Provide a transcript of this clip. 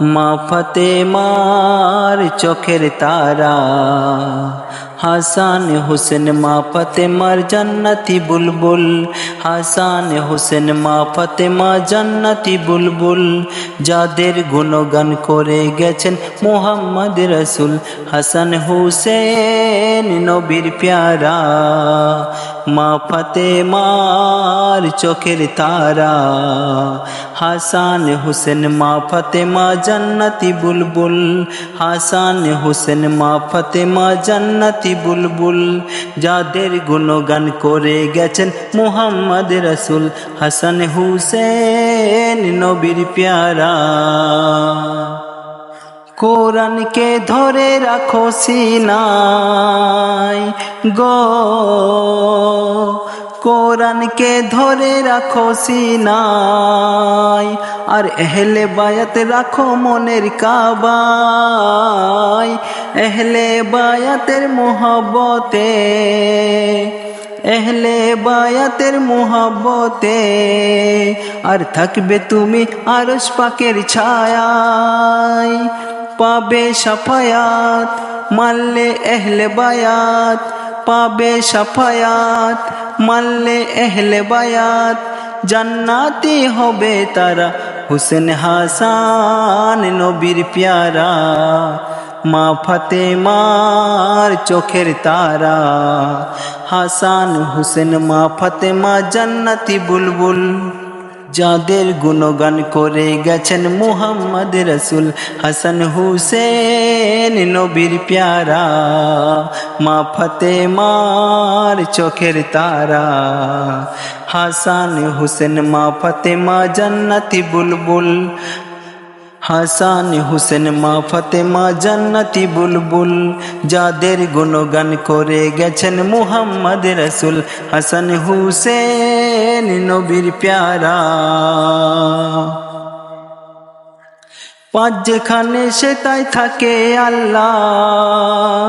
মা ফতে মার চোখের তারা। হাসান হুসেন মা ফতে মার জান্নাতি বুলবুল। হাসান হুসেন মা ফতে মা জান্নাতি বুলবুল। যাদের গুণগান করে গেছেন মোহাম্মদ রসুল। হাসান হুসেন নবীর প্যারা। মা ফতে মার চোখের তারা। হাসান হুসেন মা ফতে মা জান্নাতি বুলবুল। হাসান হুসেন মা ফতে মা জান্নাতি বুলবুল। যাদের গুণগান করে গেছেন মুহাম্মদ রসুল। হাসান হুসেন নবীর প্যারা। কোরআনকে ধরে রাখো সিনাই গো, কোরআনকে ধরে রাখো সিনাই, আর এহলে বায়াত রাখো মনের কাবাই, এহলে বায়াতের মোহব্বতে, এহলে বায়াতের মোহাব্বতে, আর থাকবে তুমি আরস পাকের ছায়ায় পাবে সাফায়াত, মানলে এহলে বায়াত পাবে সাফায়াত, মানলে এহলে বায়াত। জান্নাতি হবে তারা হুসেন হাসান নবীর প্যারা। মা ফতে মার চোখের তারা। হাসান হুসেন, মা ফতে মা জান্নাতি বুলবুল। যাদের গুণগান করে গেছেন মুহাম্মদ রসুল হাসান হুসেন, নবীর প্যারা, মা ফতে মার চোখের তারা, হাসান হুসেন, মা ফতে মা জান্নাতি বুলবুল, হাসান হুসেন, মা ফতেমা জান্নাতি বুলবুল, যাদের গুণগান করে গেছেন মুহাম্মদ রসুল হাসান হুসেন নবীর প্যারা। পাঁচ যেখানে সে তাই থাকে আল্লাহ।